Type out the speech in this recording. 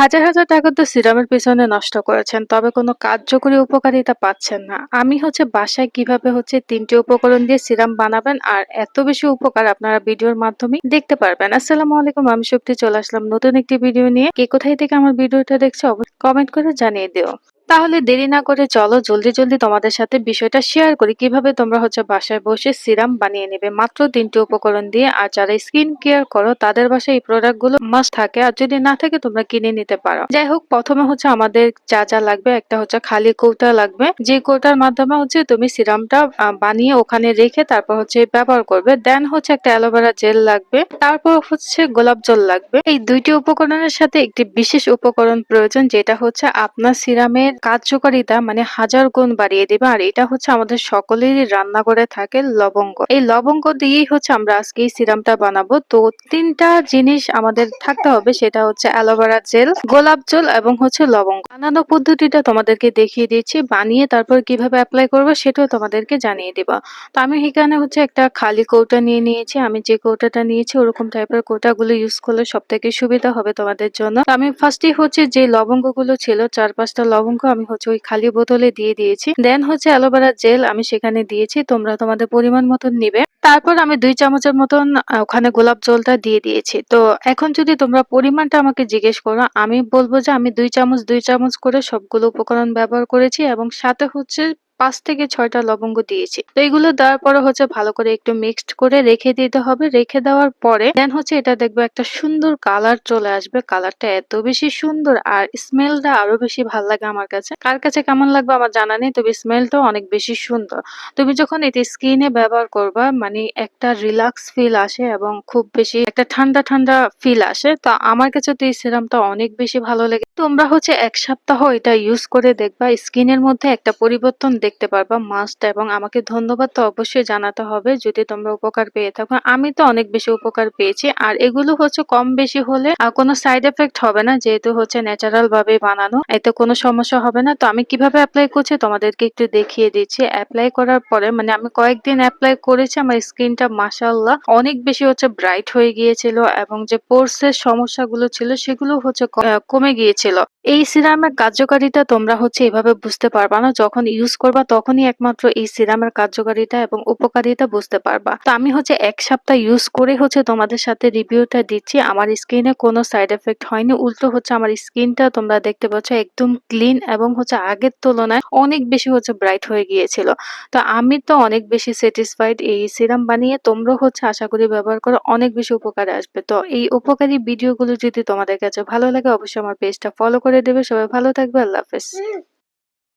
হাজার, হাজার টাকা তো সিরামের পেছনে নষ্ট করেছেন। তবে কোনো কার্যকরী উপকারিতা পাচ্ছেন না। আমি হচ্ছে বাসায় কীভাবে হচ্ছে তিনটি উপকরণ দিয়ে সিরাম বানাবেন আর এত বেশি উপকার আপনারা ভিডিওর মাধ্যমে দেখতে পারবেন। আসসালামু আলাইকুম আমি শক্তি চলে আসলাম নতুন একটি ভিডিও নিয়ে। কে কোথায় থেকে আমার ভিডিওটা দেখছ কমেন্ট করে জানিয়ে দিও। তাহলে দেরি না করে চলো জলদি জলদি তোমাদের সাথে বিষয়টা শেয়ার করি। কীভাবে তোমরা হচ্ছে বাসায় বসে সিরাম বানিয়ে নেবে? মাত্র তিনটি উপকরণ দিয়ে। আর যারা স্কিন কেয়ার করো, তাদের বাসায় এই প্রোডাক্টগুলো মাস্ট থাকে। আর যদি না থাকে, তোমরা কিনে নিতে পারো। যাই হোক, প্রথমে হচ্ছে আমাদের যা যা লাগবে, একটা হচ্ছে খালি কৌটা লাগবে। যে কৌটার মাধ্যমে হচ্ছে তুমি সিরামটা বানিয়ে ওখানে রেখে তারপর হচ্ছে ব্যবহার করবে। দেন হচ্ছে একটা অ্যালোভেরা জেল লাগবে। তারপর হচ্ছে গোলাপ জল লাগবে। এই দুইটি উপকরণের সাথে একটি বিশেষ উপকরণ প্রয়োজন, যেটা হচ্ছে আপনার সিরামের কার্যকারিতা মানে হাজার গুণ বাড়িয়ে দেবে। আর এটা হচ্ছে আমাদের সকলেরই রান্নাঘরে থাকে লবঙ্গ। এই লবঙ্গ দিয়েই হচ্ছে আমরা আজকে এই সিরামটা বানাবো। তো তিনটা জিনিস আমাদের থাকতে হবে, সেটা হচ্ছে অ্যালোভেরা জেল, গোলাপ জল এবং হচ্ছে লবঙ্গ। বানানো পদ্ধতিটা তোমাদেরকে দেখিয়ে দিচ্ছি, বানিয়ে তারপর কীভাবে অ্যাপ্লাই করব সেটাও তোমাদেরকে জানিয়ে দিব। তো আমি এখানে হচ্ছে একটা খালি কৌটা নিয়ে নিয়েছি, আমি যে কৌটাটা নিয়েছি ওরকম টাইপের কৌটাগুলো ইউজ করলে সব থেকে সুবিধা হবে তোমাদের জন্য। আমি ফার্স্টে হচ্ছে যে লবঙ্গগুলো ছিল, চার পাঁচটা লবঙ্গ আমি হচ্ছে ওই খালি বোতলে দিয়ে দিয়েছি। দেন হচ্ছে অ্যালোভেরা জেল আমি সেখানে দিয়েছি, তোমরা তোমাদের পরিমাণ মতন নিবে। তারপর আমি দুই চামচের মতন ওখানে গোলাপ জলটা দিয়ে দিয়েছি। তো এখন যদি তোমরা পরিমাণটা আমাকে জিজ্ঞেস করো, আমি বলব যে আমি দুই চামচ দুই চামচ করে সবগুলো উপকরণ ব্যবহার করেছি এবং সাথে হচ্ছে পাঁচ থেকে ছয়টা লবঙ্গ দিয়েছি। তো এগুলো দেওয়ার পরে হচ্ছে ভালো করে একটু মিক্সড করে রেখে দিতে হবে। রেখে দেওয়ার পরে দেন হচ্ছে এটা দেখবে একটা সুন্দর কালার চলে আসবে। কালারটা এত বেশি সুন্দর আর স্মেলটা আরও বেশি ভালো লাগে আমার কাছে। কার কাছে কেমন লাগবে আমার জানা নেই, তবে স্মেলটাও অনেক বেশি সুন্দর। তুমি যখন এটি স্কিনে ব্যবহার করবা মানে একটা রিল্যাক্স ফিল আসে এবং খুব বেশি একটা ঠান্ডা ঠান্ডা ফিল আসে, তো আমার কাছে তো এই সিরামটা অনেক বেশি ভালো লাগে তোমরা হচ্ছে এক সপ্তাহ এটা ইউজ করে দেখবা স্কিনের মধ্যে একটা পরিবর্তন দেখতে পারবা মাস্ট এবং আমাকে ধন্যবাদ তো অবশ্যই জানাতে হবে। যদি তোমরা উপকার পেয়ে থাকো, আমি তো অনেক বেশি উপকার পেয়েছি। আর এগুলো হচ্ছে কম বেশি হলে কোনো সাইড এফেক্ট হবে না, যেহেতু হচ্ছে ন্যাচারাল ভাবে বানানো, এতে কোনো সমস্যা হবে না। তো আমি কীভাবে অ্যাপ্লাই করছি তোমাদেরকে একটু দেখিয়ে দিচ্ছি। অ্যাপ্লাই করার পরে মানে আমি কয়েকদিন অ্যাপ্লাই করেছি, আমার স্কিনটা মাসাল্লাহ অনেক বেশি হচ্ছে ব্রাইট হয়ে গিয়েছিল এবং যে পোর্স এর সমস্যাগুলো ছিল, সেগুলো হচ্ছে কমে গিয়েছিল। এই সিরামের কার্যকারিতা তোমরা হচ্ছে এভাবে বুঝতে পারবা না। যখন ইউজ করবা তখনই একমাত্র এই সিরামের কার্যকারিতা এবং উপকারিতা বুঝতে পারবা। তো আমি হচ্ছে এক সপ্তাহ ইউজ করে হচ্ছে তোমাদের সাথে রিভিউটা দিচ্ছি। আমার স্কিনে কোনো সাইড এফেক্ট হয়নি। উল্টো হচ্ছে আমার স্কিনটা তোমরা দেখতে পাচ্ছ একদম ক্লিন এবং হচ্ছে আগের তুলনায় অনেক বেশি হচ্ছে ব্রাইট হয়ে গিয়েছিল। তো আমি তো অনেক বেশি স্যাটিসফাইড এই সিরাম বানিয়ে তোমরাও হচ্ছে আশা করি ব্যবহার করে, অনেক বেশি উপকারে আসবে। তো এই উপকারী ভিডিওগুলো যদি তোমাদের কাছে ভালো লাগে, অবশ্যই আমার পেজটা ফলো করে দেবে। সবাই ভালো থাকবে আল্লাহ হাফেজ।